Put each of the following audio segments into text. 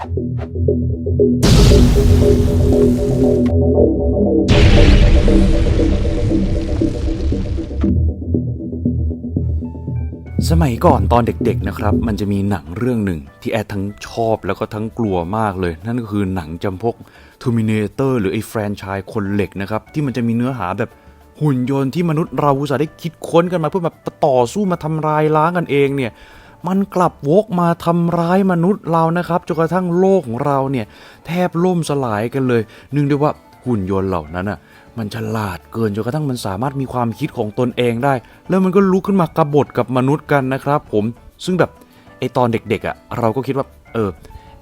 สมัยก่อนตอนเด็กๆนะครับ มันจะมีหนังเรื่องหนึ่งที่แอดทั้งชอบแล้วก็ทั้งกลัวมากเลย นั่นก็คือหนังจำพวก Terminator หรือไอ้แฟรนไชส์คนเหล็กนะครับ ที่มันจะมีเนื้อหาแบบหุ่นยนต์ที่มนุษย์เราอุตส่าห์ได้คิดค้นกันมาเพื่อแบบต่อสู้มาทำลายล้างกันเองเนี่ย มันกลับวกมาทำร้ายมนุษย์เรานะครับจนกระทั่งโลกของเราเนี่ยแทบล่มสลายกันเลยนื่องด้วยว่าหุ่นยนต์เหล่านั้นอะมันฉลาดเกินจนกระทั่งมันสามารถมีความคิดของตนเองได้ แล้วมันก็ลุกขึ้นมากบฏกับมนุษย์กันนะครับผมซึ่งแบบไอตอนเด็กๆอะเราก็คิดว่าเออ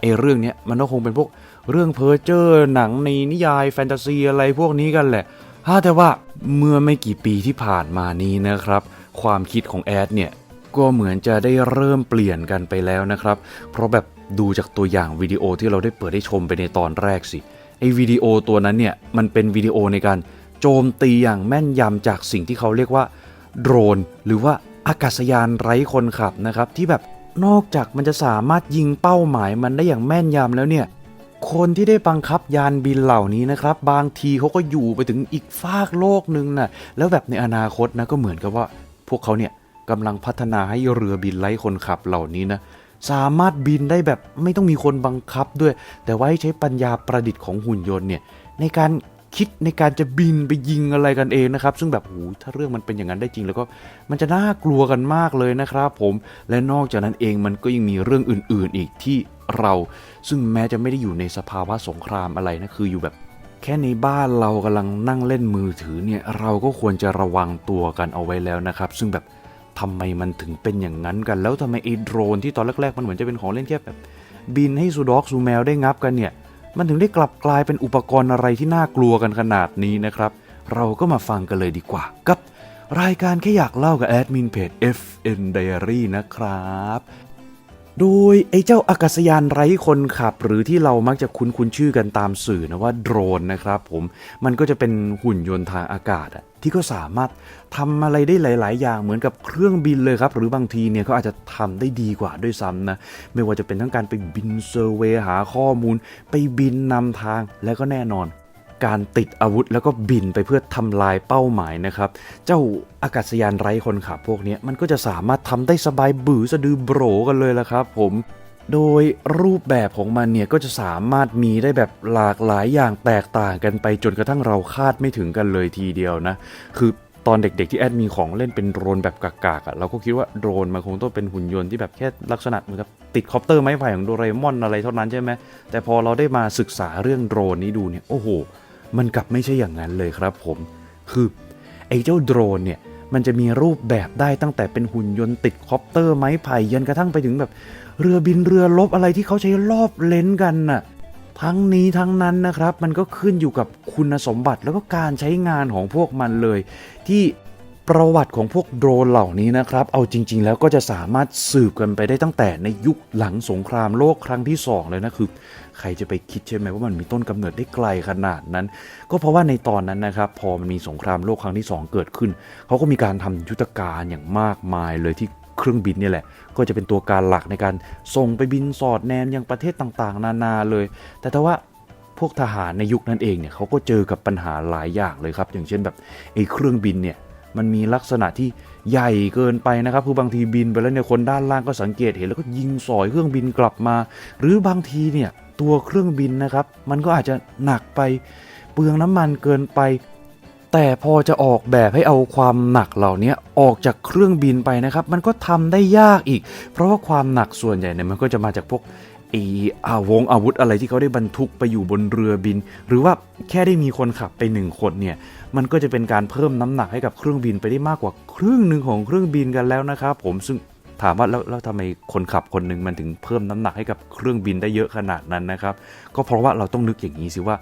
ไอเรื่องเนี้ยมันก็คงเป็นพวกเรื่องเพ้อเจ้อหนังในนิยายแฟนตาซีอะไรพวกนี้กันแหละฮะแต่ว่าเมื่อไม่กี่ปีที่ผ่านมานี้นะครับ ความคิดของแอดเนี่ย ก็เหมือนจะได้เริ่มเปลี่ยนกันไปแล้วนะครับ เพราะแบบดูจากตัวอย่างวิดีโอที่เราได้เปิดได้ชมไปในตอนแรกสิไอวิดีโอตัวนั้นเนี่ยมันเป็นวิดีโอในการโจมตีอย่างแม่นยำจากสิ่งที่เขาเรียกว่าโดรน หรือว่าอากาศยานไร้คนขับนะครับที่แบบนอกจากมันจะสามารถยิงเป้าหมายมันได้อย่างแม่นยำแล้วเนี่ยคนที่ได้บังคับยานบินเหล่านี้นะครับ บางทีเขาก็อยู่ไปถึงอีกฟากโลกหนึ่งนะแล้วแบบในอนาคตนะก็เหมือนกับว่าพวกเขาเนี่ย กำลังพัฒนาให้เรือบินไร้คนขับเหล่านี้นะสามารถบินได้แบบไม่ต้องมีคนบังคับด้วย แต่ว่าให้ใช้ปัญญาประดิษฐ์ของหุ่นยนต์เนี่ยในการคิดในการจะบินไปยิงอะไรกันเองนะครับ ซึ่งแบบโอ้โหถ้าเรื่องมันเป็นอย่างนั้นได้จริง แล้วก็มันจะน่ากลัวกันมากเลยนะครับผมและนอกจากนั้นเองมันก็ยังมีเรื่องอื่น ๆ อีกที่เรา ซึ่งแม้จะไม่ได้อยู่ในสภาวะสงครามอะไรนะคืออยู่แบบแค่ในบ้านเรากำลังนั่งเล่นมือถือเนี่ยเราก็ควรจะระวังตัวกันเอาไว้แล้วนะครับ ซึ่งแบบ ทำไมมันถึงเป็นอย่างนั้นกัน แล้วทำไมไอ้โดรนที่ตอนแรกๆ มันเหมือนจะเป็นของเล่นแค่แบบ บินให้ซูดอกซูแมวได้งับกันเนี่ย มันถึงได้กลับกลายเป็นอุปกรณ์อะไรที่น่ากลัวกันขนาดนี้นะครับ เราก็มาฟังกันเลยดีกว่า กับ รายการแค่อยากเล่ากับแอดมินเพจ FN Diary นะครับ โดยไอ้เจ้าอากาศยานไร้คนขับ หรือที่เรามักจะคุ้นคุ้นชื่อกันตามสื่อนะว่าโดรนนะครับผม มันก็จะเป็นหุ่นยนต์ทางอากาศอะ ที่ก็สามารถทำอะไรได้หลาย ๆ อย่างเหมือนกับเครื่องบินเลยครับ หรือบางทีเนี่ยก็อาจจะทำได้ดีกว่าด้วยซ้ำนะ ไม่ว่าจะเป็นทั้งการไปบินเซอร์เวหาข้อมูล ไปบินนำทางและก็แน่นอน การติดอาวุธแล้วก็บินไปเพื่อทำลายเป้าหมายนะครับ เจ้าอากาศยานไร้คนขับพวกนี้มันก็จะสามารถทำได้สบายบือสะดือโบรกันเลยละครับ ผม โดยรูปแบบของมันเนี่ยก็จะสามารถมีได้แบบหลากหลายอย่างแตกต่างกันไปจนกระทั่งเราคาดไม่ถึงกันเลยทีเดียวนะ คือตอนเด็กๆที่แอดมีของเล่นเป็นโดรนแบบกากๆอะเราก็คิดว่าโดรนมันคงต้องเป็นหุ่นยนต์ที่แบบแค่ลักษณะเหมือนกับติดคอปเตอร์ไม้ไผ่ของโดเรมอนอะไรเท่านั้นใช่ไหมแต่พอเราได้มาศึกษาเรื่องโดรนนี้ดูเนี่ยโอ้โห มันกลับไม่ใช่อย่างนั้นเลยครับผมคือไอ้เจ้าโดรนเนี่ยมันจะมีรูปแบบได้ตั้งแต่เป็นหุ่นยนต์ติดคอปเตอร์ไม้ไผ่ยันกระทั่งไปถึงแบบ เรือบินเรือลบอะไรที่เขาใช้รอบเลนส์กันน่ะทั้งนี้ทั้งนั้นนะครับ มันก็ขึ้นอยู่กับคุณสมบัติแล้วก็การใช้งานของพวกมันเลย ที่ประวัติของพวกโดรนเหล่านี้นะครับ เอาจริง ๆ แล้วก็จะสามารถสืบกันไปได้ตั้งแต่ในยุคหลังสงครามโลกครั้งที่สองเลยนะคือ ใครจะไปคิดใช่ไหมว่ามันมีต้นกำเนิดได้ไกลขนาดนั้น ก็เพราะว่าในตอนนั้นนะครับ พอมันมีสงครามโลกครั้งที่ 2 เกิดขึ้น เขาก็มีการทำยุทธการอย่างมากมายเลยที่ เครื่องบินนี่แหละ ก็จะเป็นตัวการหลักในการส่งไปบินสอดแนมยังประเทศต่างๆ นานาเลย แต่ถ้าว่าพวกทหารในยุคนั้นเองเนี่ยเขาก็เจอกับปัญหาหลายอย่างเลยครับ อย่างเช่นแบบไอ้เครื่องบินเนี่ยมันมีลักษณะที่ใหญ่เกินไปนะครับ คือบางทีบินไปแล้วเนี่ยคนด้านล่างก็สังเกตเห็นแล้วก็ยิงสอยเครื่องบินกลับมา หรือบางทีเนี่ยตัวเครื่องบินนะครับ มันก็อาจจะหนักไปเปลืองน้ำมันเกินไป แต่พอจะออกแบบให้เอาความหนักเหล่านี้ออกจากเครื่องบินไปนะครับ มันก็ทำได้ยากอีก เพราะว่าความหนักส่วนใหญ่เนี่ยมันก็จะมาจากพวกไอ้อาวงอาวุธอะไรที่เขาได้บรรทุกไปอยู่บนเรือบิน หรือว่าแค่ได้มีคนขับไปหนึ่งคนเนี่ยมันก็จะเป็นการเพิ่มน้ำหนักให้กับเครื่องบินไปได้มากกว่าครึ่งหนึ่งของเครื่องบินกันแล้วนะครับผมซึ่งถามว่าแล้วแล้วทำไมคนขับคนหนึ่งมันถึงเพิ่มน้ำหนักให้กับเครื่องบินได้เยอะขนาดนั้นนะครับ ก็เพราะว่าเราต้องนึกอย่างนี้สิว่า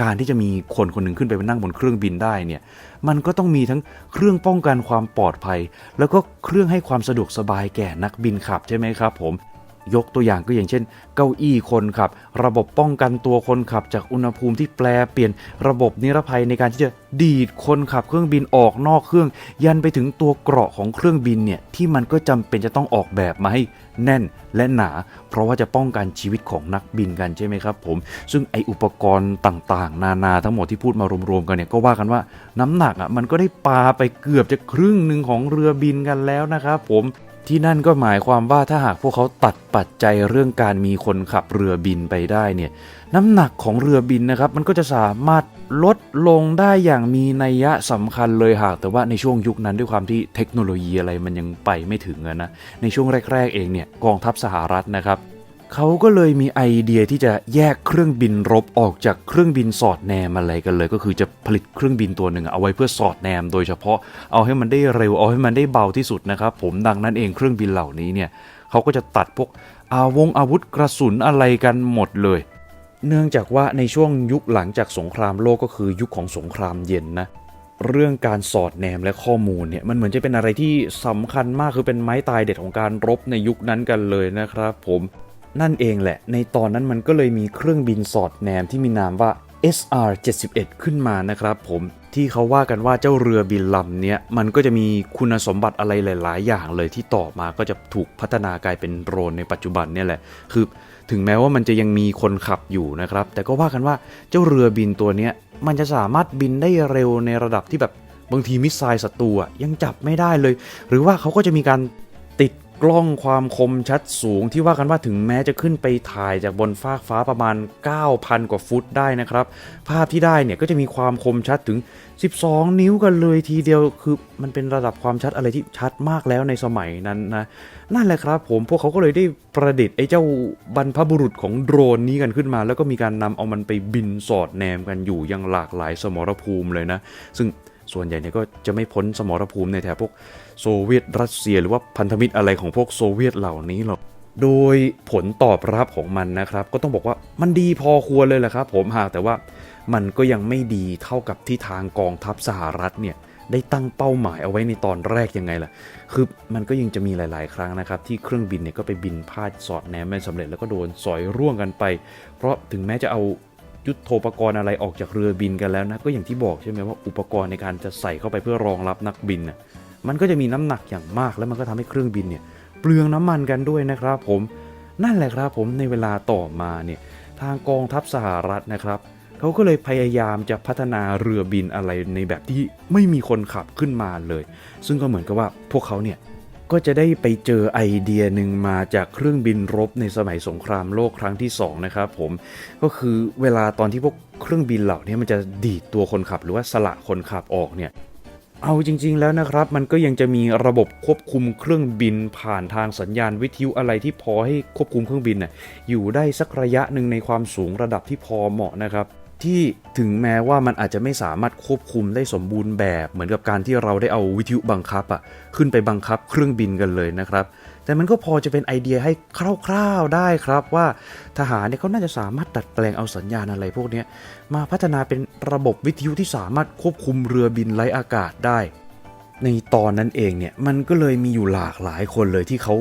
การที่จะมีคนคนหนึ่งขึ้นไปนั่งบนเครื่องบินได้เนี่ย มันก็ต้องมีทั้งเครื่องป้องกันความปลอดภัย แล้วก็เครื่องให้ความสะดวกสบายแก่นักบินขับใช่ไหมครับผม ยกตัวอย่างก็อย่างเช่น เก้าอี้คนขับ ระบบป้องกันตัวคนขับจากอุณหภูมิที่แปลเปลี่ยนระบบนิรภัยในการที่จะดีดคนขับเครื่องบินออกนอกเครื่อง ยันไปถึงตัวเกราะของเครื่องบินเนี่ยที่มันก็จำเป็นจะต้องออกแบบมาให้แน่นและหนา เพราะว่าจะป้องกันชีวิตของนักบินกันใช่ไหมครับผม ซึ่งไออุปกรณ์ต่างๆ นานาทั้งหมดที่พูดมารวมๆกันเนี่ยก็ว่ากันว่าน้ำหนักอะมันก็ได้ปาไปเกือบจะครึ่งหนึ่งของเรือบินกันแล้วนะครับผม ที่นั่นก็หมายความว่าถ้าหากพวกเขาตัดปัจจัยเรื่องการมีคนขับเรือบินไปได้เนี่ยน้ำหนักของเรือบินนะครับ มันก็จะสามารถลดลงได้อย่างมีนัยยะสำคัญเลยหากแต่ว่าในช่วงยุคนั้นด้วยความที่เทคโนโลยีอะไรมันยังไปไม่ถึงนะในช่วงแรก ๆ เองเนี่ยกองทัพสหรัฐนะครับ เขาก็เลยมีไอเดียที่จะแยกเครื่องบินรบออกจากเครื่องบินสอดแนมอะไรกันเลย ก็คือจะผลิตเครื่องบินตัวหนึ่งเอาไว้เพื่อสอดแนม โดยเฉพาะเอาให้มันได้เร็วเอาให้มันได้เบาที่สุดนะครับ ผมดังนั้นเองเครื่องบินเหล่านี้เนี่ยเขาก็จะตัดพวกอาวงอาวุธกระสุนอะไรกันหมดเลย เนื่องจากว่าในช่วงยุคหลังจากสงครามโลกก็คือยุคของสงครามเย็นนะเรื่องการสอดแนมและข้อมูลเนี่ยมันเหมือนจะเป็นอะไรที่สำคัญมากคือเป็นไม้ตายเด็ดของการรบในยุคนั้นกันเลยนะครับ ผม นั่นเองแหละ ในตอนนั้นมันก็เลยมีเครื่องบินสอดแนมที่มีนามว่า SR-71 ขึ้นมานะครับผมที่เขาว่ากันว่าเจ้าเรือบินลำเนี้ยมันก็จะมีคุณสมบัติอะไรหลาย ๆ อย่างเลยที่ต่อมาก็จะถูกพัฒนากลายเป็นโดรนในปัจจุบันเนี่ยแหละ คือถึงแม้ว่ามันจะยังมีคนขับอยู่นะครับ แต่ก็ว่ากันว่าเจ้าเรือบินตัวเนี้ยมันจะสามารถบินได้เร็วในระดับที่แบบบางทีมิสไซล์ศัตรูยังจับไม่ได้เลย หรือว่าเขาก็จะมีการ กล้องความคมชัดสูงที่ว่ากันว่าถึงแม้จะขึ้นไปถ่ายจากบนฟากฟ้าประมาณ 9,000 กว่าฟุตได้นะครับ ภาพที่ได้เนี่ยก็จะมีความคมชัดถึง 12 นิ้วกันเลยทีเดียวคือมันเป็นระดับความชัดอะไรที่ชัดมากแล้วในสมัยนั้นนะ นั่นแหละครับผมพวกเขาก็เลยได้ประดิษฐ์ไอ้เจ้าบรรพบุรุษของโดรนนี้กันขึ้นมา แล้วก็มีการนำเอามันไปบินสอดแนมกันอยู่ยังหลากหลายสมรภูมิเลยนะ ซึ่ง ส่วนใหญ่เนี่ยก็จะไม่พ้นสมรภูมิในแถบพวกโซเวียตรัสเซีย หรือว่าพันธมิตรอะไรของพวกโซเวียตเหล่านี้หรอกโดยผลตอบรับของมันนะครับ ก็ต้องบอกว่ามันดีพอควรเลยแหละครับ ผมหากแต่ว่ามันก็ยังไม่ดีเท่ากับที่ทางกองทัพสหรัฐเนี่ยได้ตั้งเป้าหมายเอาไว้ในตอนแรกยังไงล่ะ คือมันก็ยังจะมีหลาย ๆ ครั้งนะครับ ที่เครื่องบินเนี่ยก็ไปบินพลาดสอดแนมไม่สำเร็จแล้วก็โดนสอยร่วงกันไป เพราะถึงแม้จะเอา ยุทโธปกรณ์อะไรออกจากเรือบินกันแล้วนะก็อย่างที่บอกใช่ไหมว่าอุปกรณ์ในการจะใส่เข้าไปเพื่อรองรับนักบินน่ะมันก็จะมีน้ำหนักอย่างมาก แล้วมันก็ทำให้เครื่องบินเนี่ยเปลืองน้ำมันกันด้วยนะครับผมนั่นแหละครับผมในเวลาต่อมาเนี่ยทางกองทัพสหรัฐนะครับเขาก็เลยพยายามจะพัฒนาเรือบินอะไรในแบบที่ไม่มีคนขับขึ้นมาเลย ซึ่งก็เหมือนกับว่าพวกเขาเนี่ย ก็จะได้ไปเจอไอเดียหนึ่งมาจากเครื่องบินรบในสมัยสงครามโลกครั้งที่สองนะครับผม ก็คือเวลาตอนที่พวกเครื่องบินเหล่านี้มันจะดีดตัวคนขับ หรือว่าสละคนขับออกเนี่ยเอาจริงๆแล้วนะครับ มันก็ยังจะมีระบบควบคุมเครื่องบินผ่านทางสัญญาณวิทยุอะไรที่พอให้ควบคุมเครื่องบินน่ะอยู่ได้สักระยะหนึ่งในความสูงระดับที่พอเหมาะนะครับ ที่ถึงแม้ว่ามันอาจจะไม่สามารถควบคุมได้สมบูรณ์แบบ เหมือนกับการที่เราได้เอาวิทยุบังคับอะขึ้นไปบังคับเครื่องบินกันเลยนะครับ แต่มันก็พอจะเป็นไอเดียให้คร่าวๆได้ครับว่าทหารเนี่ยเขาน่าจะสามารถดัดแปลงเอาสัญญาณอะไรพวกนี้มาพัฒนาเป็นระบบวิทยุที่สามารถควบคุมเรือบินไร้อากาศได้ ในตอนนั้นเองเนี่ยมันก็เลยมีอยู่หลากหลายคนเลยที่เขา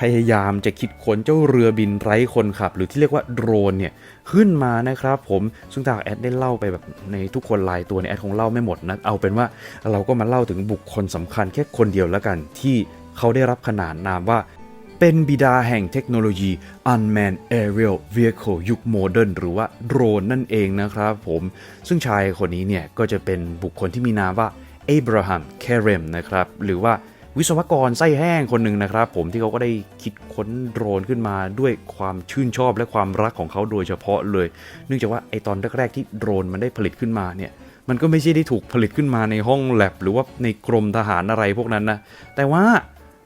พยายามจะคิดค้นเจ้าเรือบินไร้คนขับ หรือที่เรียกว่าโดรนเนี่ยขึ้นมานะครับผมซึ่งทางแอดได้เล่าไปแบบในทุกคนลายตัวในแอดคงเล่าไม่หมดนะเอาเป็นว่าเราก็มาเล่าถึงบุคคลสำคัญแค่คนเดียวแล้วกัน ที่เขาได้รับขนานนามว่าเป็นบิดาแห่งเทคโนโลยี Unmanned Aerial Vehicle ยุคโมเดิร์นหรือว่าโดรนนั่นเองนะครับผม ซึ่งชายคนนี้เนี่ยก็จะเป็นบุคคลที่มีนามว่า Abraham Kerem นะครับ หรือว่า วิศวกรไส้แห้งคนหนึ่งนะครับ ผมที่เขาก็ได้คิดค้นโดรนขึ้นมาด้วยความชื่นชอบและความรักของเขาโดยเฉพาะเลย เนื่องจากว่าไอตอนแรกๆที่โดรนมันได้ผลิตขึ้นมาเนี่ยมันก็ไม่ใช่ได้ถูกผลิตขึ้นมาในห้องแลบหรือว่าในกรมทหารอะไรพวกนั้นนะแต่ว่า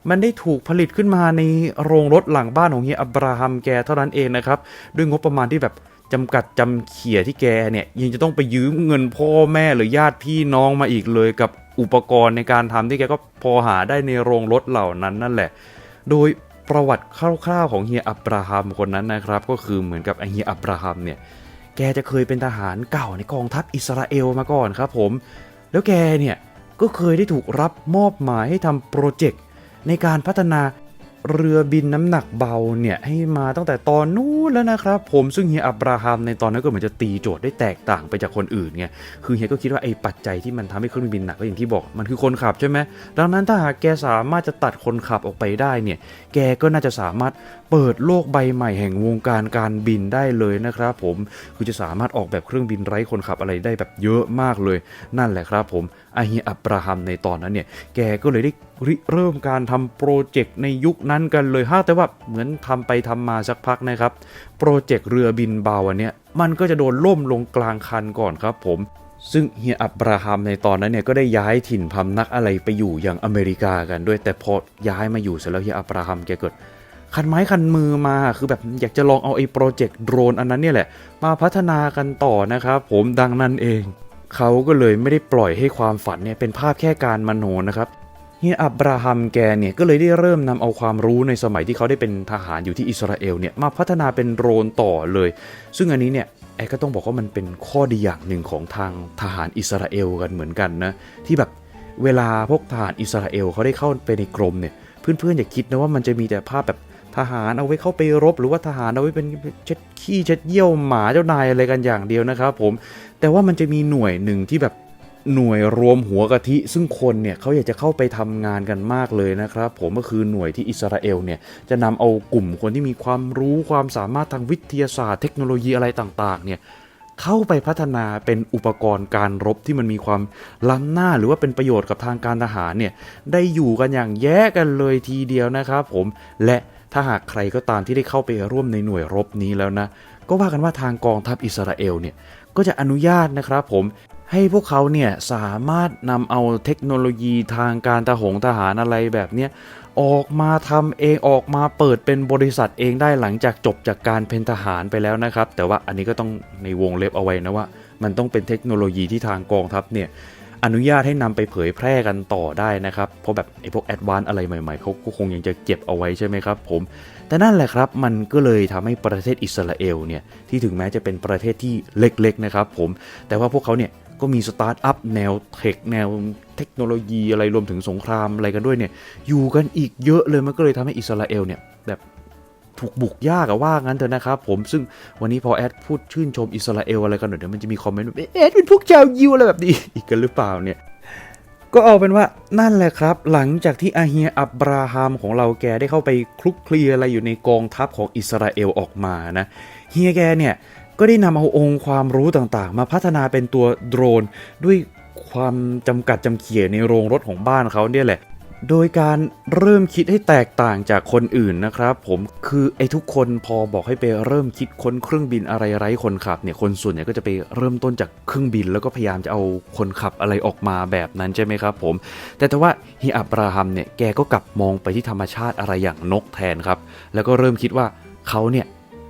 มันได้ถูกผลิตขึ้นมาในโรงรถหลังบ้านของเฮียอับราฮัมแกเท่านั้นเองนะครับ ด้วยงบประมาณที่แบบจำกัดจำเขี่ยที่แกเนี่ยยังจะต้องไปยืมเงินพ่อแม่หรือญาติพี่น้องมาอีกเลยกับ อุปกรณ์ในการทำที่แกก็พอหาได้ในโรงรถเหล่านั้นนั่นแหละ โดยประวัติคร่าวๆของเฮียอับราฮัมคนนั้นนะครับ ก็คือเหมือนกับไอเฮียอับราฮัมเนี่ยแกจะเคยเป็นทหารเก่าในกองทัพอิสราเอลมาก่อนครับผม แล้วแกเนี่ยก็เคยได้ถูกรับมอบหมายให้ทำโปรเจกต์ในการพัฒนา เรือบินน้ำหนักเบาเนี่ยให้มาตั้งแต่ตอนนู้นแล้วนะครับผมซึ่งเฮียอับราฮัมในตอนนั้นก็เหมือนจะตีโจทย์ได้แตกต่างไปจากคนอื่นไงคือเฮียก็คิดว่าไอ้ปัจจัยที่มันทำให้เครื่องบินหนักก็อย่างที่บอกมันคือคนขับใช่ไหมดังนั้นถ้าหากแกสามารถจะตัดคนขับออกไปได้เนี่ยแกก็น่าจะสามารถ เปิดโลกใบใหม่แห่งวงการการบินได้เลยนะครับผมคือจะสามารถออกแบบเครื่องบินไร้คนขับอะไรได้แบบเยอะมากเลย นั่นแหละครับผมอาเฮียอับราฮัมในตอนนั้นเนี่ย แกก็เลยได้ริเริ่มการทำโปรเจกต์ในยุคนั้นกันเลยฮะแต่ว่าเหมือนทำไปทำมาสักพักนะครับ โปรเจกต์เรือบินเบาอันเนี้ยมันก็จะโดนล่มลงกลางคันก่อนครับผมซึ่งเฮียอับราฮัมในตอนนั้นเนี่ยก็ได้ย้ายถิ่นพำนักอะไรไปอยู่อย่างอเมริกากันด้วยแต่พอย้ายมาอยู่เสร็จแล้วเฮียอับราฮัมแกเกิด คันไม้คันมือมาคือแบบอยากจะลองเอาไอ้โปรเจกต์โดรนอันนั้นเนี่ยแหละ มาพัฒนากันต่อนะครับผมดังนั้นเอง เขาก็เลยไม่ได้ปล่อยให้ความฝันเนี่ยเป็นภาพแค่การมโนนะครับเฮียอับราฮัมแกเนี่ยก็เลยได้เริ่มนำเอาความรู้ในสมัยที่เขาได้เป็นทหารอยู่ที่อิสราเอลเนี่ยมาพัฒนาเป็นโดรนต่อเลย ซึ่งอันนี้เนี่ยไอ้ก็ต้องบอกว่ามันเป็นข้อดีอย่างหนึ่งของทางทหารอิสราเอลกันเหมือนกันนะที่แบบเวลาพวกทหารอิสราเอลเขาได้เข้าไปในกรมเนี่ยเพื่อนๆอย่าคิดนะว่ามันจะมีแต่ภาพแบบ ทหารเอาไว้เข้าไปรบ หรือว่าทหารเอาไว้เป็นเช็ดขี้เช็ดเยี่ยวหมาเจ้านายอะไรกันอย่างเดียวนะครับผมแต่ว่ามันจะมีหน่วยหนึ่งที่แบบหน่วยรวมหัวกะทิ ซึ่งคนเนี่ยเขาอยากจะเข้าไปทำงานกันมากเลยนะครับผมก็คือหน่วยที่อิสราเอลเนี่ยจะนำเอากลุ่มคนที่มีความรู้ความสามารถทางวิทยาศาสตร์เทคโนโลยีอะไรต่างๆเนี่ย เข้าไปพัฒนาเป็นอุปกรณ์การรบที่มันมีความล้ำหน้าหรือว่าเป็นประโยชน์กับทางการทหารเนี่ยได้อยู่กันอย่างแย่กันเลยทีเดียวนะครับผมและถ้าหากใครก็ตามที่ได้เข้าไปร่วมในหน่วยรบนี้แล้วนะ ก็ว่ากันว่าทางกองทัพอิสราเอลเนี่ยก็จะอนุญาตนะครับผม ให้พวกเขาเนี่ยสามารถนำเอาเทคโนโลยีทางการทหงทหารอะไรแบบเนี้ยออกมาทำเองออกมาเปิดเป็นบริษัทเองได้หลังจากจบจากการเป็นทหารไปแล้วนะครับ แต่ว่าอันนี้ก็ต้องในวงเล็บเอาไว้นะว่า มันต้องเป็นเทคโนโลยีที่ทางกองทัพเนี่ยอนุญาตให้นำไปเผยแพร่กันต่อได้นะครับ เพราะแบบไอ้พวกแอดวานอะไรใหม่ๆเขาก็คงยังจะเก็บเอาไว้ใช่ไหมครับผม แต่นั่นแหละครับมันก็เลยทำให้ประเทศอิสราเอลเนี่ยที่ถึงแม้จะเป็นประเทศที่เล็กๆนะครับผม แต่ว่าพวกเขาเนี่ย ก็มีสตาร์ทอัพแนวเทคแนวเทคโนโลยีอะไรรวมถึงสงครามอะไรกันด้วยเนี่ยอยู่กันอีกเยอะเลยมันก็เลยทำให้อิสราเอลเนี่ยแบบถูกบุกยากอะว่างั้นเถอะนะครับผมซึ่งวันนี้พอแอดพูดชื่นชมอิสราเอลอะไรกันหน่อยเดี๋ยวมันจะมีคอมเมนต์ว่าแอดเป็นพวกชาวยิวอะไรแบบนี้อีกกันหรือเปล่าเนี่ยก็เอาเป็นว่านั่นแหละครับ หลังจากที่อาเฮียอับราฮัมของเราแกได้เข้าไปคลุกคลีอะไรอยู่ในกองทัพของอิสราเอลออกมานะเฮียแกเนี่ย ก็ได้นำเอาองค์ความรู้ต่างๆ มาพัฒนาเป็นตัวโดรน ด้วยความจำกัดจำเขี่ยในโรงรถของบ้านเขาเนี่ยแหละ โดยการเริ่มคิดให้แตกต่างจากคนอื่นนะครับ ผมคือไอ้ทุกคนพอบอกให้ไปเริ่มคิดค้นเครื่องบินอะไรไร้คนขับเนี่ยคนส่วนใหญ่ก็จะไปเริ่มต้นจากเครื่องบิน แล้วก็พยายามจะเอาคนขับอะไรออกมาแบบนั้นใช่ไหมครับ ผม แต่แต่ว่าฮิอับราฮัมเนี่ยแกก็กลับมองไปที่ธรรมชาติอะไรอย่างนกแทนครับ แล้วก็เริ่มคิดว่าเขาเนี่ย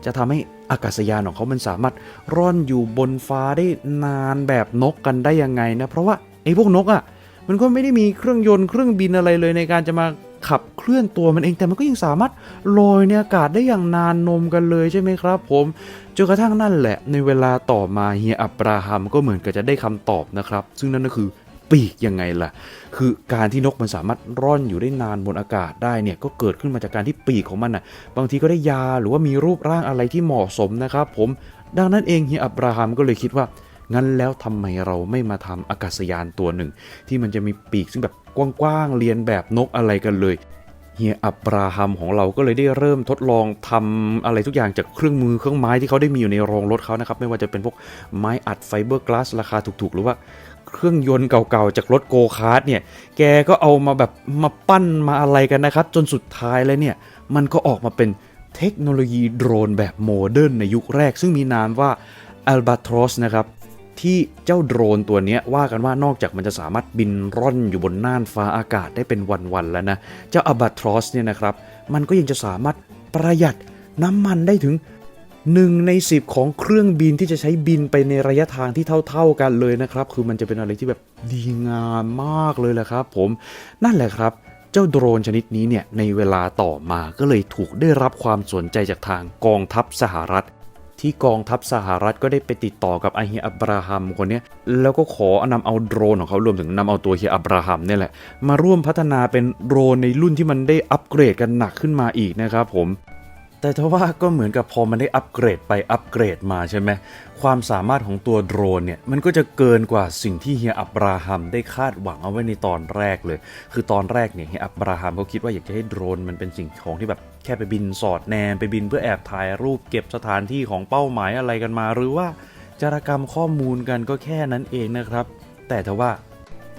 จะทำให้ อากาศยานของเขามันสามารถร่อนอยู่บนฟ้าได้นานแบบนกกันได้ยังไงนะเพราะว่าไอ้พวกนกอะ่ะมันก็ไม่ได้มีเครื่องยนต์เครื่องบินอะไรเลยในการจะมาขับเคลื่อนตัวมันเองแต่มันก็ยังสามารถลอยในอากาศได้อย่างนานนมกันเลยใช่ไหมครับ ผมจนกระทั่งนั่นแหละ ในเวลาต่อมาเฮียอับราฮัมก็เหมือนกับจะได้คำตอบนะครับ ซึ่งนั่นก็คือ ปีกยังไงล่ะ คือการที่นกมันสามารถร่อนอยู่ได้นานบนอากาศได้เนี่ยก็เกิดขึ้นมาจากการที่ปีกของมันอะบางทีก็ได้ยาหรือว่ามีรูปร่างอะไรที่เหมาะสมนะครับผมดังนั้นเองเฮียอับราฮัมก็เลยคิดว่างั้นแล้วทำไมเราไม่มาทำอากาศยานตัวหนึ่ง ที่มันจะมีปีกซึ่งแบบกว้างๆเรียนแบบนกอะไรกันเลยเฮียอับราฮัมของเราก็เลยได้เริ่มทดลองทำอะไรทุกอย่างจากเครื่องมือเครื่องไม้ที่เขาได้มีอยู่ในโรงรถเขานะครับ ไม่ว่าจะเป็นพวกไม้อัดไฟเบอร์กลาสราคาถูกๆ หรือว่า เครื่องยนต์เก่าๆจากรถโกคาร์ดเนี่ย แกก็เอามาแบบมาปั้นมาอะไรกันนะครับ จนสุดท้ายแล้วเนี่ย มันก็ออกมาเป็นเทคโนโลยีโดรนแบบโมเดิร์นในยุคแรก ซึ่งมีนามว่า Albatros นะครับ ที่เจ้าโดรนตัวนี้ว่ากันว่านอกจากมันจะสามารถบินร่อนอยู่บนน่านฟ้าอากาศได้เป็นวันๆแล้วนะ เจ้า Albatros เนี่ยนะครับ มันก็ยังจะสามารถประหยัดน้ำมันได้ถึง 1 ใน 10 ของเครื่องบินที่จะใช้บินไปในระยะทางที่เท่า ๆกันเลยนะครับ คือมันจะเป็นอะไรที่แบบดีงามมากเลยแหละครับ ผมนั่นแหละครับเจ้าโดรนชนิดนี้เนี่ยในเวลาต่อมาก็เลยถูกได้รับความสนใจจากทางกองทัพสหรัฐ ที่กองทัพสหรัฐก็ได้ไปติดต่อกับไอเฮียอับราฮัมคนนี้แล้วก็ขอนำเอาโดรนของเขารวมถึงนำเอาตัวเฮียอับราฮัมเนี่ยแหละ มาร่วมพัฒนาเป็นโดรนในรุ่นที่มันได้อัปเกรดกันหนักขึ้นมาอีกนะครับผม แต่ทว่าก็เหมือนกับพอมันได้อัปเกรดไปอัปเกรดมาใช่ไหมความสามารถของตัวโดรนเนี่ยมันก็จะเกินกว่าสิ่งที่เฮียอับราฮัมได้คาดหวังเอาไว้ในตอนแรกเลย คือตอนแรกเนี่ยเฮียอับราฮัมเขาคิดว่าอยากจะให้โดรนมันเป็นสิ่งของที่แบบแค่ไปบินสอดแนมไปบินเพื่อแอบถ่ายรูปเก็บสถานที่ของเป้าหมายอะไรกันมา หรือว่าจารกรรมข้อมูลกันก็แค่นั้นเองนะครับ แต่ทว่า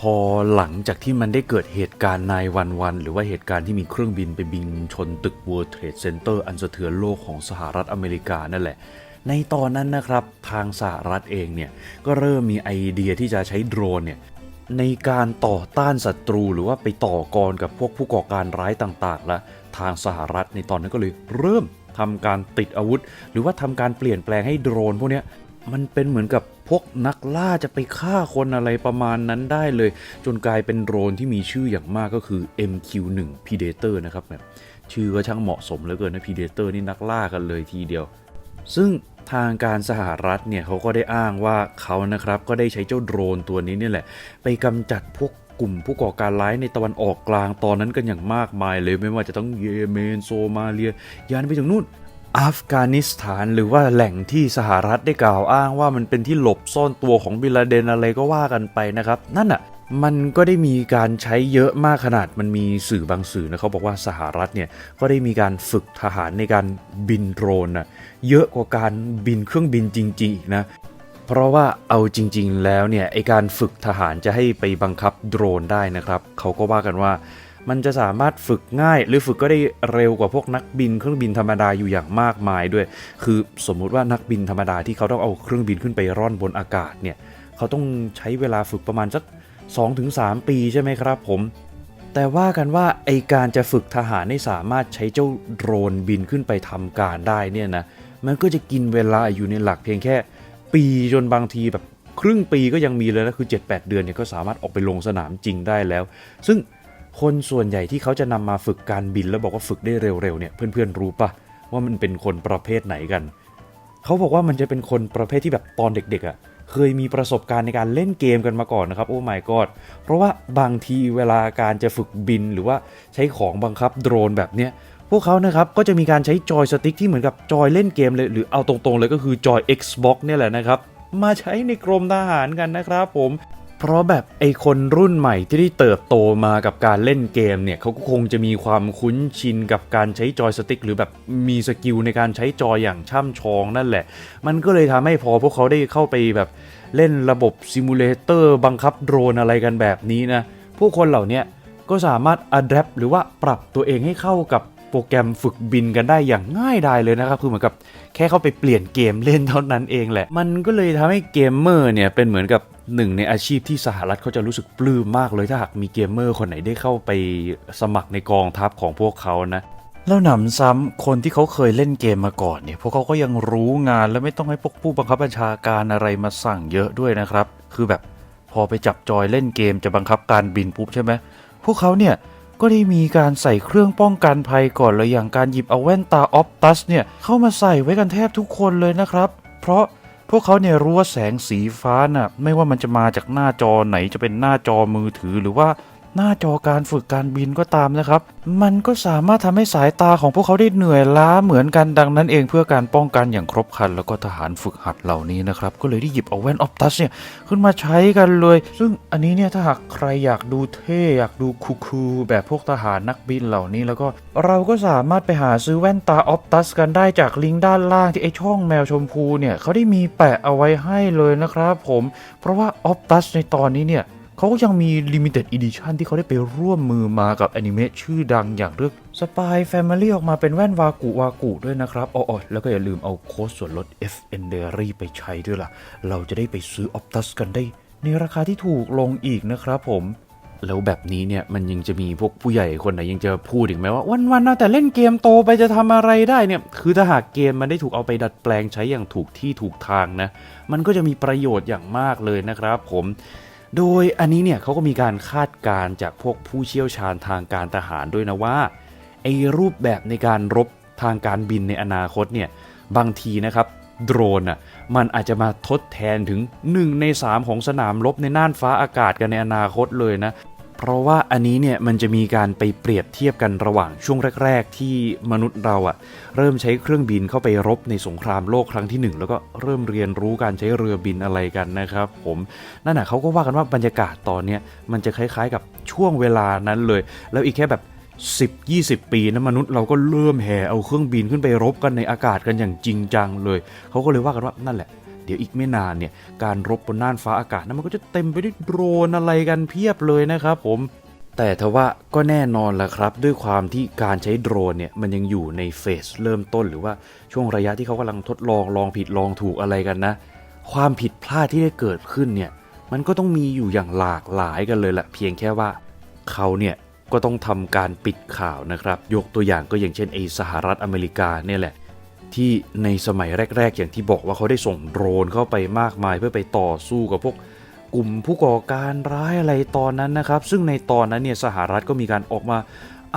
พอหลังจากที่มันได้เกิดเหตุการณ์นายวันวัน หรือว่าเหตุการณ์ที่มีเครื่องบินไปบินชนตึก World Trade Center อันสะเทือนโลกของสหรัฐอเมริกานั่นแหละ ในตอนนั้นนะครับทางสหรัฐเองเนี่ย ก็เริ่มมีไอเดียที่จะใช้โดรนเนี่ยในการต่อต้านศัตรูหรือว่าไปต่อกรกับพวกผู้ก่อการร้ายต่างๆ และทางสหรัฐในตอนนั้นก็เลยเริ่มทำการติดอาวุธ หรือว่าทำการเปลี่ยนแปลงให้โดรนพวกนี้ มันเป็นเหมือนกับพวกนักล่าจะไปฆ่าคนอะไรประมาณนั้นได้เลย จนกลายเป็นโดรนที่มีชื่ออย่างมากก็คือ MQ1 Predator นะครับแบบชื่อก็ช่างเหมาะสมเหลือเกินนะ Predator นี่นักล่ากันเลยทีเดียว ซึ่งทางการสหรัฐเนี่ยเขาก็ได้อ้างว่าเขานะครับก็ได้ใช้เจ้าโดรนตัวนี้นี่แหละ ไปกำจัดพวกกลุ่มผู้ก่อการร้ายในตะวันออกกลางตอนนั้นกันอย่างมากมายเลยไม่ว่าจะต้องเยเมนโซมาเลียยันไปถึงนู่น อัฟกานิสถานหรือว่าแหล่งที่สหรัฐได้กล่าวอ้างว่ามันเป็นที่หลบซ่อนตัวของบิลาเดนอะไรก็ว่ากันไปนะครับ นั่นอะมันก็ได้มีการใช้เยอะมากขนาดมันมีสื่อบางสื่อนะเขาบอกว่าสหรัฐเนี่ยก็ได้มีการฝึกทหารในการบินโดรนนะเยอะกว่าการบินเครื่องบินจริงๆนะเพราะว่าเอาจริง ๆ แล้วเนี่ยไอการฝึกทหารจะให้ไปบังคับโดรนได้นะครับเขาก็ว่ากันว่า มันจะสามารถฝึกง่าย หรือฝึกก็ได้เร็วกว่าพวกนักบินเครื่องบินธรรมดาอยู่อย่างมากมายด้วย คือสมมุติว่านักบินธรรมดาที่เขาต้องเอาเครื่องบินขึ้นไปร่อนบนอากาศเนี่ยเขาต้องใช้เวลาฝึกประมาณสัก 2-3 ปีใช่ไหมครับผมแต่ว่ากันว่าไอการจะฝึกทหารให้สามารถใช้เจ้าโดรนบินขึ้นไปทำการได้เนี่ยนะมันก็จะกินเวลาอยู่ในหลักเพียงแค่ ปีจนบางทีแบบครึ่งปีก็ยังมีเลยนะคือ 7-8 เดือนเนี่ยก็สามารถออกไปลงสนามจริงได้แล้ว ซึ่ง คนส่วนใหญ่ที่เขาจะนำมาฝึกการบินแล้วบอกว่าฝึกได้เร็วๆเนี่ยเพื่อนๆรู้ปะว่ามันเป็นคนประเภทไหนกัน เขาบอกว่ามันจะเป็นคนประเภทที่แบบตอนเด็กๆอะ่ะเคยมีประสบการณ์ในการเล่นเกมกันมาก่อนนะครับโอ้ my god เพราะว่าบางทีเวลาการจะฝึกบินหรือว่าใช้ของบังคับโดรนแบบเนี้ยพวกเขานะครับก็จะมีการใช้จอยสติ๊กที่เหมือนกับจอยเล่นเกมเลยหรือเอาตรงๆเลยก็คือจอย Xbox เนี่ยแหละนะครับมาใช้ในกรมทหารกันนะครับผม เพราะแบบไอคนรุ่นใหม่ที่ได้เติบโตมากับการเล่นเกมเนี่ยเขาก็คงจะมีความคุ้นชินกับการใช้จอยสติ๊กหรือแบบมีสกิลในการใช้จอยอย่างช่ำชองนั่นแหละ มันก็เลยทำให้พอพวกเขาได้เข้าไปแบบเล่นระบบซิมูเลเตอร์บังคับโดรนอะไรกันแบบนี้นะ ผู้คนเหล่านี้ก็สามารถอัดแอปหรือว่าปรับตัวเองให้เข้ากับโปรแกรมฝึกบินกันได้อย่างง่ายดายเลยนะครับ คือเหมือนกับแค่เข้าไปเปลี่ยนเกมเล่นเท่านั้นเองแหละ มันก็เลยทำให้เกมเมอร์เนี่ยเป็นเหมือนกับ หนึ่งในอาชีพที่สหรัฐเขาจะรู้สึกปลื้มมากเลยถ้าหากมีเกมเมอร์คนไหนได้เข้าไปสมัครในกองทัพของพวกเขานะ แล้วหนำซ้ำคนที่เขาเคยเล่นเกมมาก่อนเนี่ยพวกเขาก็ยังรู้งานและไม่ต้องให้พวกผู้บังคับบัญชาการอะไรมาสั่งเยอะด้วยนะครับ คือแบบพอไปจับจอยเล่นเกมจะบังคับการบินปุ๊บใช่ไหมพวกเขาเนี่ยก็ได้มีการใส่เครื่องป้องกันภัยก่อนเลยอย่างการหยิบเอาแว่นตาออฟตัสเนี่ยเข้ามาใส่ไว้กันแทบทุกคนเลยนะครับ เพราะ พวกเขาเนี่ยรู้ว่าแสงสีฟ้าน่ะไม่ว่ามันจะมาจากหน้าจอไหนจะเป็นหน้าจอมือถือหรือว่า หน้าจอการฝึกการบินก็ตามนะครับ มันก็สามารถทำให้สายตาของพวกเขาได้เหนื่อยล้าเหมือนกันดังนั้นเองเพื่อการป้องกันอย่างครบครัน แล้วก็ทหารฝึกหัดเหล่านี้นะครับก็เลยได้หยิบเอาแว่นออฟตัสเนี่ยขึ้นมาใช้กันเลย ซึ่งอันนี้เนี่ยถ้าหากใครอยากดูเท่อยากดูคูลๆแบบพวกทหารนักบินเหล่านี้ แล้วก็เราก็สามารถไปหาซื้อแว่นตาออฟตัสกันได้จากลิงก์ด้านล่างที่ไอช่องแมวชมพูเนี่ยเขาได้มีแปะเอาไว้ให้เลยนะครับผม เพราะว่าออฟตัสในตอนนี้เนี่ย เขาก็ยังมี Limited Edition ที่เขาได้ไปร่วมมือมากับอนิเมะชื่อดังอย่างเรื่อง Spy Family ออกมาเป็นแว่นวากุวากุด้วยนะครับอ๋อๆแล้วก็อย่าลืมเอาโค้ดส่วนลด FN Dairy ไปใช้ด้วยล่ะ เราจะได้ไปซื้อ Optus กันได้ ในราคาที่ถูกลงอีกนะครับผมแล้วแบบนี้เนี่ยมันยังจะมีพวกผู้ใหญ่คนไหนยังจะพูดอีกไหมว่า วันๆเอาแต่เล่นเกมโตไปจะทำอะไรได้เนี่ยคือถ้าหากเกมมันได้ถูกเอาไปดัดแปลงใช้อย่างถูกที่ถูกทางนะ มันก็จะมีประโยชน์อย่างมากเลยนะครับผม โดยอันนี้เนี่ยเขาก็มีการคาดการณ์จากพวกผู้เชี่ยวชาญทางการทหารด้วยนะว่าไอ้รูปแบบในการรบทางการบินในอนาคตเนี่ยบางทีนะครับโดรนอะมันอาจจะมาทดแทนถึง 1 ใน 3 ของสนามรบในน่านฟ้าอากาศกันในอนาคตเลยนะ เพราะว่าอันนี้เนี่ยมันจะมีการไปเปรียบเทียบกันระหว่างช่วงแรก ๆ ที่มนุษย์เราอะเริ่มใช้เครื่องบินเข้าไปรบในสงครามโลกครั้งที่หนึ่งแล้วก็เริ่มเรียนรู้การใช้เรือบินอะไรกันนะครับ ผมนั่นน่ะเขาก็ว่ากันว่าบรรยากาศตอนเนี้ยมันจะคล้ายๆกับช่วงเวลานั้นเลย แล้วอีกแค่แบบ10 20 ปีนะมนุษย์เราก็เริ่มแห่เอาเครื่องบินขึ้นไปรบกันในอากาศกันอย่างจริงจังเลย เขาก็เลยว่ากันว่านั่นแหละ ดี๋ยวอีกไม่นานเนี่ยการรบบนน่านฟ้าอากาศนั้นมันก็จะเต็มไปด้วยโดรนอะไรกันเพียบเลยนะครับผมแต่ทว่าก็แน่นอนแหละครับ ด้วยความที่การใช้โดรนเนี่ยมันยังอยู่ในเฟสเริ่มต้น หรือว่าช่วงระยะที่เขากำลังทดลองลองผิดลองถูกอะไรกันนะ ความผิดพลาดที่ได้เกิดขึ้นเนี่ยมันก็ต้องมีอยู่อย่างหลากหลายกันเลยแหละเพียงแค่ว่าเขาเนี่ยก็ต้องทำการปิดข่าวนะครับ ยกตัวอย่างก็อย่างเช่นไอสหรัฐอเมริกาเนี่ยแหละ ที่ในสมัยแรก ๆ อย่างที่บอกว่าเขาได้ส่งโดรนเข้าไปมากมายเพื่อไปต่อสู้กับพวกกลุ่มผู้ก่อการร้ายอะไรตอนนั้นนะครับ ซึ่งในตอนนั้นเนี่ยสหรัฐก็มีการออกมา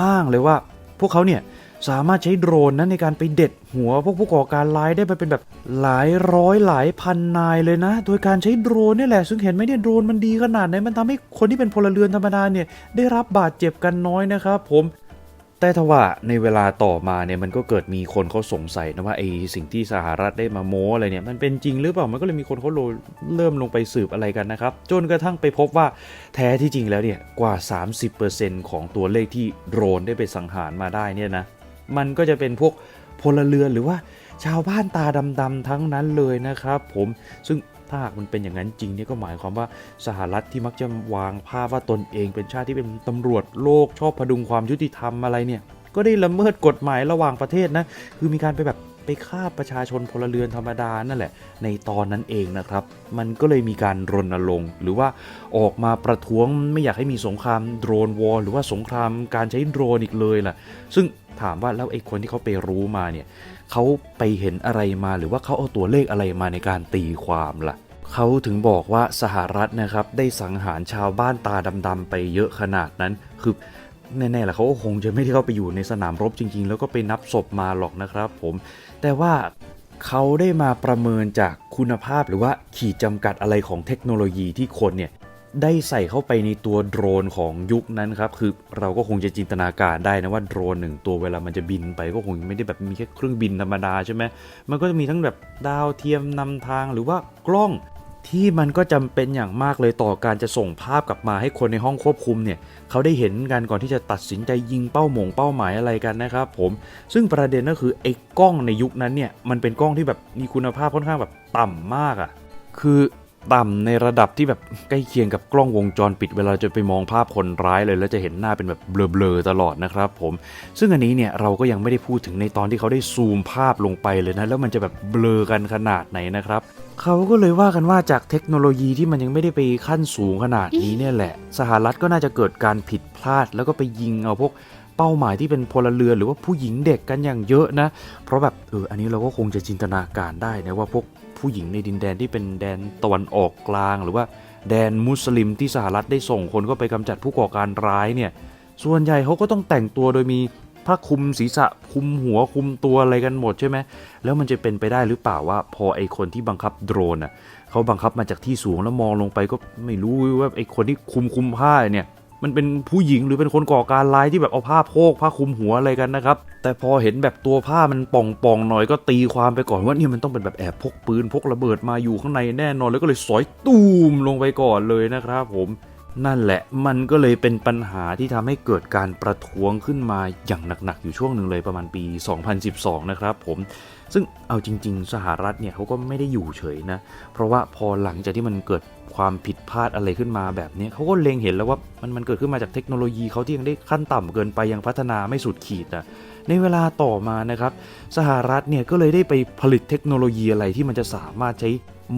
อ้างเลยว่า พวกเขาเนี่ยสามารถใช้โดรนนั้นในการไปเด็ดหัวพวกผู้ก่อการร้ายได้ไปเป็นแบบหลายร้อยหลายพันนายเลยนะ โดยการใช้โดรนนี่แหละ ซึ่งเห็นไหมเนี่ยโดรนมันดีขนาดไหนมันทำให้คนที่เป็นพลเรือนธรรมดาเนี่ยได้รับบาดเจ็บกันน้อยนะครับผม แต่ทว่าในเวลาต่อมาเนี่ยมันก็เกิดมีคนเขาสงสัยนะว่าไอ้สิ่งที่สหรัฐได้มาโม้อะไรเนี่ยมันเป็นจริงหรือเปล่ามันก็เลยมีคนเขาเริ่มลงไปสืบอะไรกันนะครับ จนกระทั่งไปพบว่าแท้ที่จริงแล้วเนี่ยกว่า 30%ของตัวเลขที่โดรนได้ไปสังหารมาได้เนี่ยนะมันก็จะเป็นพวกพลเรือนหรือว่าชาวบ้านตาดำๆทั้งนั้นเลยนะครับ ผมซึ่ง ถ้าหากมันเป็นอย่างนั้นจริงเนี่ยก็หมายความว่าสหรัฐที่มักจะวางภาพว่าตนเองเป็นชาติที่เป็นตำรวจโลกชอบพดุงความยุติธรรมอะไรเนี่ยก็ได้ละเมิดกฎหมายระหว่างประเทศนะคือมีการไปแบบไปฆ่าประชาชนพลเรือนธรรมดานั่นแหละ ในตอนนั้นเองนะครับ มันก็เลยมีการรณรงค์หรือว่าออกมาประท้วงไม่อยากให้มีสงครามโดรนวอร์หรือว่าสงครามการใช้โดรนอีกเลยล่ะ ซึ่งถามว่าแล้วไอ้คนที่เขาไปรู้มาเนี่ยเขาไปเห็นอะไรมาหรือว่าเขาเอาตัวเลขอะไรมาในการตีความล่ะ เขาถึงบอกว่าสหรัฐนะครับได้สังหารชาวบ้านตาดำๆไปเยอะขนาดนั้นคือแน่ๆแหละเขาก็คงจะไม่ได้เข้าไปอยู่ในสนามรบจริง ๆ แล้วก็ไปนับศพมาหรอกนะครับผม แต่ว่าเขาได้มาประเมินจากคุณภาพหรือว่าขีดจำกัดอะไรของเทคโนโลยีที่คนเนี่ยได้ใส่เข้าไปในตัวโดรนของยุคนั้นครับ คือเราก็คงจะจินตนาการได้นะว่าโดรนหนึ่งตัวเวลามันจะบินไปก็คงไม่ได้แบบมีแค่เครื่องบินธรรมดาใช่ไหมมันก็จะมีทั้งแบบดาวเทียมนำทางหรือว่ากล้อง ที่มันก็จำเป็นอย่างมากเลยต่อการจะส่งภาพกลับมาให้คนในห้องควบคุมเนี่ยเขาได้เห็นกันก่อนที่จะตัดสินใจยิงเป้าหมงเป้าหมายอะไรกันนะครับผมซึ่งประเด็นก็คือไอ้กล้องในยุคนั้นเนี่ยมันเป็นกล้องที่แบบมีคุณภาพค่อนข้างแบบต่ำมากอะ่ะคือ ต่ำในระดับที่แบบใกล้เคียงกับกล้องวงจรปิดเวลาจะไปมองภาพคนร้ายเลย แล้วจะเห็นหน้าเป็นแบบเบลอๆตลอดนะครับผม ซึ่งอันนี้เนี่ยเราก็ยังไม่ได้พูดถึงในตอนที่เขาได้ซูมภาพลงไปเลยนะแล้วมันจะแบบเบลอกันขนาดไหนนะครับเขาก็เลยว่ากันว่าจากเทคโนโลยีที่มันยังไม่ได้ไปขั้นสูงขนาดนี้เนี่ยแหละ สหรัฐก็น่าจะเกิดการผิดพลาด แล้วก็ไปยิงเอาพวกเป้าหมายที่เป็นพลเรือนหรือว่าผู้หญิงเด็กกันอย่างเยอะนะ เพราะแบบเอออันนี้เราก็คงจะจินตนาการได้นะว่าพวก ผู้หญิงในดินแดนที่เป็นแดนตะวันออกกลาง หรือว่าแดนมุสลิมที่สหรัฐได้ส่งคนเข้าไปกำจัดผู้ก่อการร้ายเนี่ยส่วนใหญ่เขาก็ต้องแต่งตัวโดยมีผ้าคลุมศีรษะคลุมหัวคลุมตัวอะไรกันหมดใช่ไหมแล้วมันจะเป็นไปได้หรือเปล่าว่าพอไอคนที่บังคับโดรนอะเขาบังคับมาจากที่สูงแล้วมองลงไปก็ไม่รู้ว่าไอคนที่คุมคุมผ้าเนี่ย มันเป็นผู้หญิงหรือเป็นคนก่อการร้ายที่แบบเอาผ้าโพกผ้าคลุมหัวอะไรกันนะครับ แต่พอเห็นแบบตัวผ้ามันป่องๆหน่อยก็ตีความไปก่อนว่าเนี่ยมันต้องเป็นแบบแอบพกปืนพกระเบิดมาอยู่ข้างในแน่นอนแล้วก็เลยสอยตูมลงไปก่อนเลยนะครับผมนั่นแหละมันก็เลยเป็นปัญหาที่ทำให้เกิดการประท้วงขึ้นมาอย่างหนักๆ อยู่ช่วงหนึ่งเลยประมาณปี 2012 นะครับผม ซึ่งเอาจริง ๆ สหรัฐเนี่ยเขาก็ไม่ได้อยู่เฉยนะ เพราะว่าพอหลังจากที่มันเกิดความผิดพลาดอะไรขึ้นมาแบบนี้เขาก็เล็งเห็นแล้วว่ามันมันเกิดขึ้นมาจากเทคโนโลยีเขาที่ยังได้ขั้นต่ำเกินไปยังพัฒนาไม่สุดขีดนะในเวลาต่อมานะครับ สหรัฐเนี่ยก็เลยได้ไปผลิตเทคโนโลยีอะไรที่มันจะสามารถใช้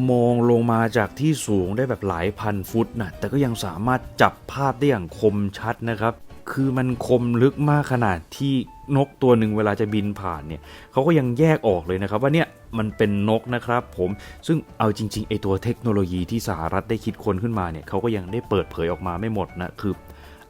มองลงมาจากที่สูงได้แบบหลายพันฟุตนะแต่ก็ยังสามารถจับภาพได้อย่างคมชัดนะครับ คือมันคมลึกมากขนาดที่ นกตัวหนึ่งเวลาจะบินผ่านเนี่ยเขาก็ยังแยกออกเลยนะครับ ว่าเนี่ยมันเป็นนกนะครับผมซึ่งเอาจริงๆไอตัวเทคโนโลยีที่สหรัฐได้คิดค้นขึ้นมาเนี่ยเขาก็ยังได้เปิดเผยออกมาไม่หมดนะคือ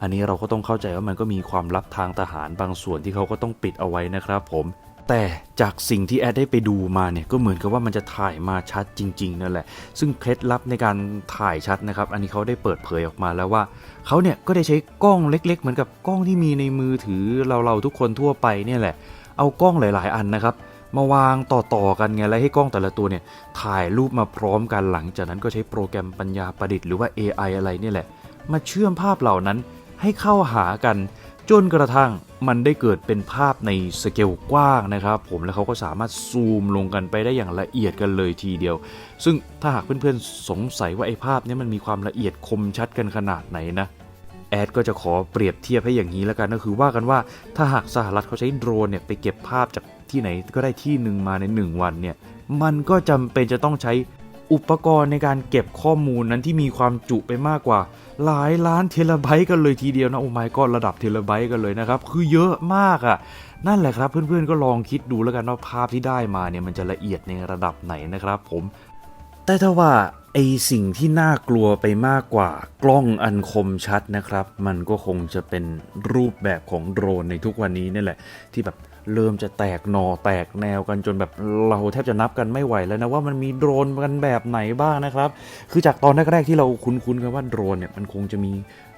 อันนี้เราก็ต้องเข้าใจว่ามันก็มีความลับทางทหารบางส่วนที่เขาก็ต้องปิดเอาไว้นะครับผม แต่จากสิ่งที่แอดได้ไปดูมาเนี่ยก็เหมือนกับว่ามันจะถ่ายมาชัดจริงๆนั่นแหละ ซึ่งเคล็ดลับในการถ่ายชัดนะครับ อันนี้เขาได้เปิดเผยออกมาแล้วว่าเขาเนี่ยก็ได้ใช้กล้องเล็ก ๆ เหมือนกับกล้องที่มีในมือถือเราเราๆทุกคนทั่วไปเนี่ยแหละ เอากล้องหลาย ๆ อันนะครับมาวางต่อๆกันไงแล้วให้กล้องแต่ละตัวเนี่ยถ่ายรูปมาพร้อมกันหลังจากนั้นก็ใช้โปรแกรมปัญญาประดิษฐ์หรือว่า AI อะไรเนี่ยแหละ มาเชื่อมภาพเหล่านั้นให้เข้าหากัน จนกระทั่งมันได้เกิดเป็นภาพในสเกลกว้างนะครับ ผมแล้วเขาก็สามารถซูมลงกันไปได้อย่างละเอียดกันเลยทีเดียว ซึ่งถ้าหากเพื่อนๆสงสัยว่าไอ้ภาพนี้มันมีความละเอียดคมชัดกันขนาดไหนนะแอดก็จะขอเปรียบเทียบให้อย่างนี้แล้วกันก็คือว่ากันว่าถ้าหากสหรัฐเขาใช้โดรนเนี่ยไปเก็บภาพจากที่ไหนก็ได้ที่หนึ่งมาใน 1 วันเนี่ยมันก็จำเป็นจะต้องใช้ อุปกรณ์ในการเก็บข้อมูลนั้นที่มีความจุไปมากกว่า หลายล้านเทราไบต์กันเลยทีเดียวนะ โอ้ my god ระดับเทราไบต์กันเลยนะครับ คือเยอะมากอะ่ะนั่นแหละครับเพื่อนๆก็ลองคิดดูแล้วกันว่าภาพที่ได้มาเนี่ยมันจะละเอียดในระดับไหนนะครับผม แต่ถ้าว่าไอสิ่งที่น่ากลัวไปมากกว่ากล้องอันคมชัดนะครับ มันก็คงจะเป็นรูปแบบของโดรนในทุกวันนี้นี่แหละ ที่แบบ เริ่มจะแตกหนอแตกแนวกันจนแบบเราแทบจะนับกันไม่ไหวแล้วนะว่ามันมีโดรนกันแบบไหนบ้างนะครับ คือจากตอนแรกๆที่เราคุ้นๆกันว่าโดรนเนี่ยมันคงจะมี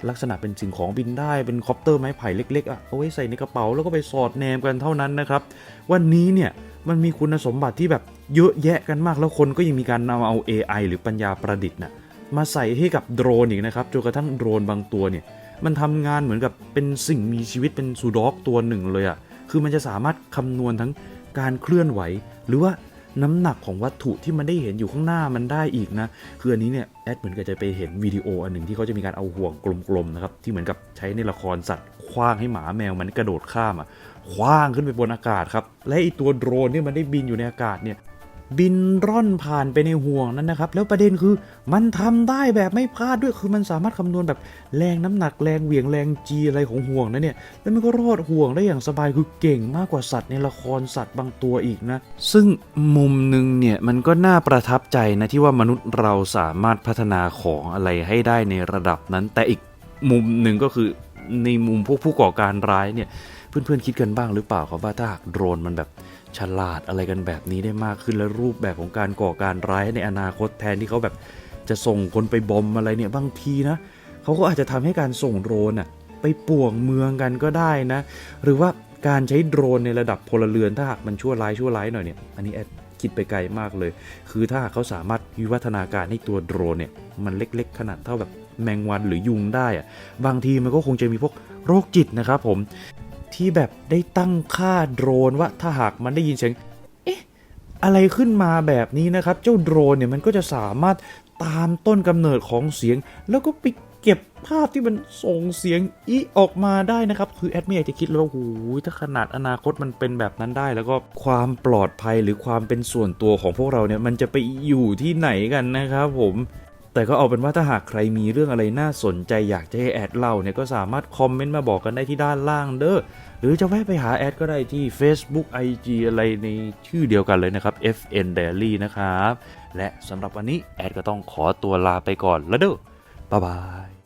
ลักษณะเป็นสิ่งของบินได้เป็นคอปเตอร์ไม้ไผ่เล็กๆอะเอาไว้ใส่ในกระเป๋าแล้วก็ไปสอดแนมกันเท่านั้นนะครับ วันนี้เนี่ยมันมีคุณสมบัติที่แบบเยอะแยะกันมากแล้วคนก็ยังมีการนำเอา AI หรือปัญญาประดิษฐ์น่ะมาใส่ให้กับโดรนอีกนะครับจนกระทั่งโดรนบางตัวเนี่ยมันทำงานเหมือนกับเป็นสิ่งมีชีวิตเป็นซูด็อกตัวหนึ่งเลยอะ่ะ คือมันจะสามารถคำนวณทั้งการเคลื่อนไหว หรือว่าน้ำหนักของวัตถุที่มันได้เห็นอยู่ข้างหน้ามันได้อีกนะ คืออันนี้เนี่ยแอดเหมือนกับจะไปเห็นวิดีโออันหนึ่งที่เขาจะมีการเอาห่วงกลมๆนะครับที่เหมือนกับใช้ในละครสัตว์คว้างให้หมาแมวมันกระโดดข้ามอะคว้างขึ้นไปบนอากาศครับและไอตัวโดรนที่มันได้บินอยู่ในอากาศเนี่ย บินร่อนผ่านไปในห่วงนั้นนะครับ แล้วประเด็นคือมันทำได้แบบไม่พลาดด้วยคือมันสามารถคำนวณแบบแรงน้ำหนักแรงเหวี่ยงแรงจีอะไรของห่วงนั้นเนี่ยแล้วมันก็รอดห่วงได้อย่างสบายคือเก่งมากกว่าสัตว์ในละครสัตว์บางตัวอีกนะ ซึ่งมุมหนึ่งเนี่ยมันก็น่าประทับใจนะที่ว่ามนุษย์เราสามารถพัฒนาของอะไรให้ได้ในระดับนั้น แต่อีกมุมหนึ่งก็คือในมุมพวกผู้ก่อการร้ายเนี่ยเพื่อนๆคิดกันบ้างหรือเปล่าครับว่าถ้าหากโดรนมันแบบ ฉลาดอะไรกันแบบนี้ได้มากขึ้นและรูปแบบของการก่อการร้ายในอนาคตแทนที่เขาแบบจะส่งคนไปบอมอะไรเนี่ยบางทีนะเขาก็อาจจะทำให้การส่งโดรนอะไปป่วงเมืองกันก็ได้นะ หรือว่าการใช้โดรนในระดับพลเรือนถ้าหากมันชั่วร้ายชั่วร้ายหน่อยเนี่ยอันนี้แอดคิดไปไกลมากเลย คือถ้าหากเขาสามารถวิวัฒนาการให้ตัวโดรนเนี่ยมันเล็กๆ ขนาดเท่าแบบแมงวันหรือยุงได้อะบางทีมันก็คงจะมีพวกโรคจิตนะครับผม ที่แบบได้ตั้งค่าโดรนว่าถ้าหากมันได้ยินเสียงเอ๊ะอะไรขึ้นมาแบบนี้นะครับ เจ้าโดรนเนี่ยมันก็จะสามารถตามต้นกำเนิดของเสียง แล้วก็ไปเก็บภาพที่มันส่งเสียงอีออกมาได้นะครับ คือแอดไม่อยากจะคิดเลยว่าโอ้โหถ้าขนาดอนาคตมันเป็นแบบนั้นได้ แล้วก็ความปลอดภัยหรือความเป็นส่วนตัวของพวกเราเนี่ยมันจะไปอยู่ที่ไหนกันนะครับผม แต่ก็เอาเป็นว่าถ้าหากใครมีเรื่องอะไรน่าสนใจอยากจะให้แอดเล่าเนี่ยก็สามารถคอมเมนต์มาบอกกันได้ที่ด้านล่างเด้อหรือจะแวะไปหาแอดก็ได้ที่ Facebook IG อะไรในชื่อเดียวกันเลยนะครับ FN Daily นะครับ และสำหรับวันนี้แอดก็ต้องขอตัวลาไปก่อนแล้วเด้อบ๊ายบาย